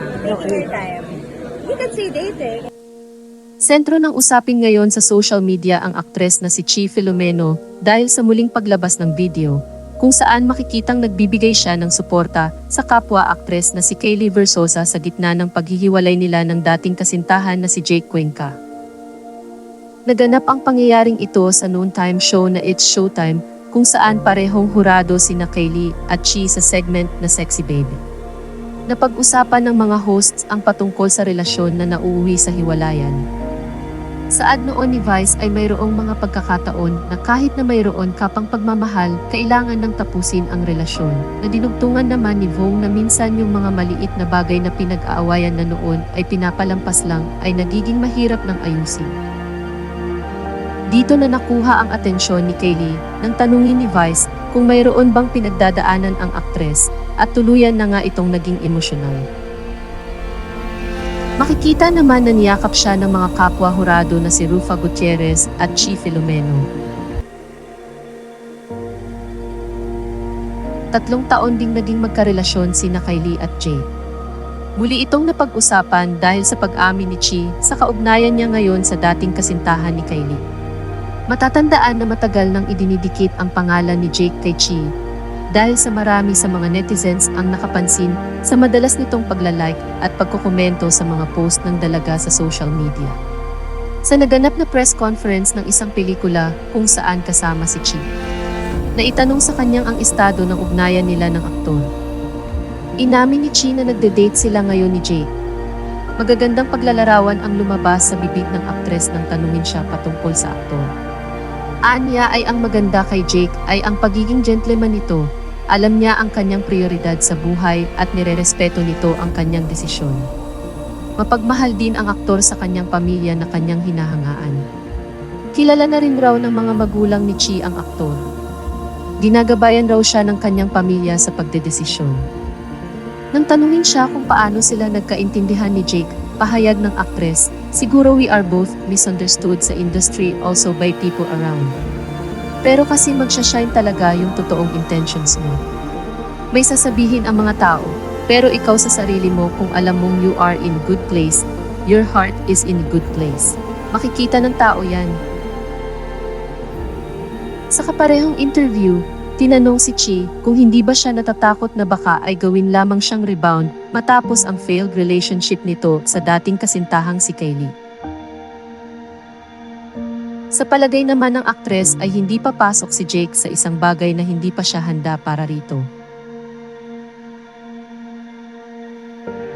You can say dating. Sentro ng usapin ngayon sa social media ang aktres na si Chi Filomeno dahil sa muling paglabas ng video kung saan makikitang nagbibigay siya ng suporta sa kapwa aktres na si Kaylee Versosa sa gitna ng paghihiwalay nila ng dating kasintahan na si Jake Cuenca. Naganap ang pangyayaring ito sa noontime show na It's Showtime kung saan parehong hurado sina Kaylee at Chi sa segment na Sexy Baby. Napag-usapan ng mga hosts ang patungkol sa relasyon na nauuwi sa hiwalayan. Saad noon ni Vice ay mayroong mga pagkakataon na kahit na mayroon kapang pagmamahal, kailangan nang tapusin ang relasyon. Na dinugtungan naman ni Vong na minsan yung mga maliit na bagay na pinag-aawayan na noon ay pinapalampas lang ay nagiging mahirap ng ayusin. Dito na nakuha ang atensyon ni Kaylee nang tanungin ni Vice kung mayroon bang pinagdadaanan ang aktres at tuluyan na nga itong naging emosyonal. Makikita naman na niyakap siya ng mga kapwa hurado na si Rufa Gutierrez at Chi Filomeno. Tatlong taon ding naging magkarelasyon sina Kylie at Jay. Muli itong napag-usapan dahil sa pag-amin ni Chi sa kaugnayan niya ngayon sa dating kasintahan ni Kylie. Matatandaan na matagal nang idinidikit ang pangalan ni Jake kay Chi dahil sa marami sa mga netizens ang nakapansin sa madalas nitong paglalike at pagkokomento sa mga post ng dalaga sa social media. Sa naganap na press conference ng isang pelikula kung saan kasama si Chi, naitanong sa kanyang ang estado ng ugnayan nila ng aktor. Inamin ni Chi na nagde-date sila ngayon ni Jake. Magagandang paglalarawan ang lumabas sa bibig ng aktres nang tanungin siya patungkol sa aktor. Anya ay ang maganda kay Jake ay ang pagiging gentleman nito. Alam niya ang kanyang prioridad sa buhay at nirerespeto nito ang kanyang desisyon. Mapagmahal din ang aktor sa kanyang pamilya na kanyang hinahangaan. Kilala na rin raw ng mga magulang ni Chi ang aktor. Ginagabayan raw siya ng kanyang pamilya sa pagdedesisyon. Nang tanungin siya kung paano sila nagkaintindihan ni Jake, pahayag ng aktres, siguro we are both misunderstood sa industry also by people around. Pero kasi magsha-shine talaga yung totoong intentions mo. May sasabihin ang mga tao, pero ikaw sa sarili mo kung alam mong you are in good place, your heart is in good place. Makikita ng tao yan. Sa kaparehong interview, tinanong si Chi kung hindi ba siya natatakot na baka ay gawin lamang siyang rebound matapos ang failed relationship nito sa dating kasintahang si Kylie. Sa palagay naman ng aktres ay hindi papasok si Jake sa isang bagay na hindi pa siya handa para rito.